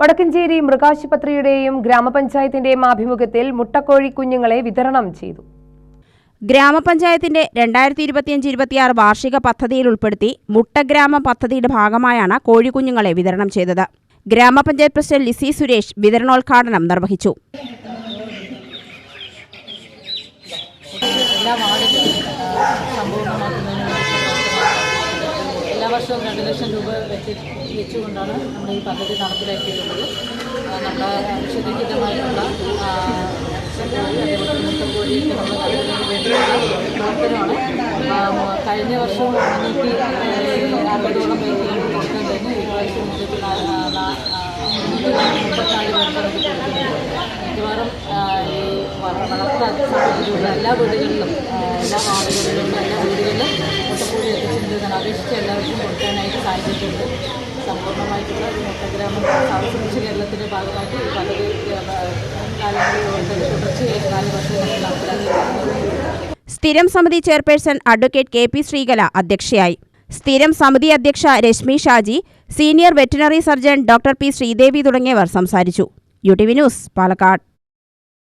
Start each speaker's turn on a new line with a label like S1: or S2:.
S1: വടക്കഞ്ചേരി മൃഗാശുപത്രിയുടെയും ഗ്രാമപഞ്ചായത്തിന്റെയും ആഭിമുഖ്യത്തിൽ മുട്ടക്കോഴി കുഞ്ഞുങ്ങളെ വിതരണം ചെയ്തു.
S2: ഗ്രാമപഞ്ചായത്തിന്റെ രണ്ടായിരത്തി ഇരുപത്തിയഞ്ച് ഇരുപത്തിയാറ് വാർഷിക പദ്ധതിയിൽ ഉൾപ്പെടുത്തി മുട്ടഗ്രാമം പദ്ധതിയുടെ ഭാഗമായാണ് കോഴിക്കുഞ്ഞുങ്ങളെ വിതരണം ചെയ്തത്. ഗ്രാമപഞ്ചായത്ത് പ്രസിഡന്റ് ലിസി സുരേഷ് വിതരണോദ്ഘാടനം നിർവഹിച്ചു.
S3: എല്ലാ വാർഡിലും സമ്പൂർണമാക്കുന്നതിന് വർഷവും രണ്ട് ലക്ഷം രൂപ വെച്ച് വെച്ചുകൊണ്ടാണ് നമ്മൾ ഈ പദ്ധതി നടപ്പിലാക്കിയിട്ടുള്ളത്. നമ്മുടെ വിശദീകൃതമായിട്ടുള്ള കഴിഞ്ഞ വർഷം മുന്നൂറ്റി അറുപതോളം പേര് കൊടുക്കാൻ കഴിഞ്ഞു. ഈ പ്രാവശ്യം മുന്നൂറ്റി മുപ്പത്തിനാല് പേർക്ക് മിക്കവാറും ഈ വള- വളർത്താൻ സാഹചര്യമുള്ള എല്ലാ വീടുകളിലും ആ, എല്ലാ വാർഡുകളിലും എല്ലാ വീടുകളിലും മുട്ടപ്പൂടി എത്തിച്ചിട്ടുണ്ട് അപേക്ഷിച്ച് എല്ലാവർക്കും കൊടുക്കാനായിട്ട് സാധിച്ചിട്ടുണ്ട്. സമ്പൂർണമായിട്ടുള്ള ഒരു മൊത്തഗ്രാമം സാവസുരക്ഷ കേരളത്തിന്റെ ഭാഗമായിട്ട് ഈ പദ്ധതി കാലങ്ങളിൽ തുടർച്ചയായി നാല് വർഷങ്ങളിൽ നടപ്പിലാക്കി
S2: സ്ഥിരം സമിതി chairperson advocate K P Sreekala അധ്യക്ഷയായി. സ്ഥിരം സമിതി അധ്യക്ഷ Reshmi Shaji senior veterinary surgeon doctor P Sreedevi തുടങ്ങിയവർ സംസാരിച്ചു. U T V news Palakkad.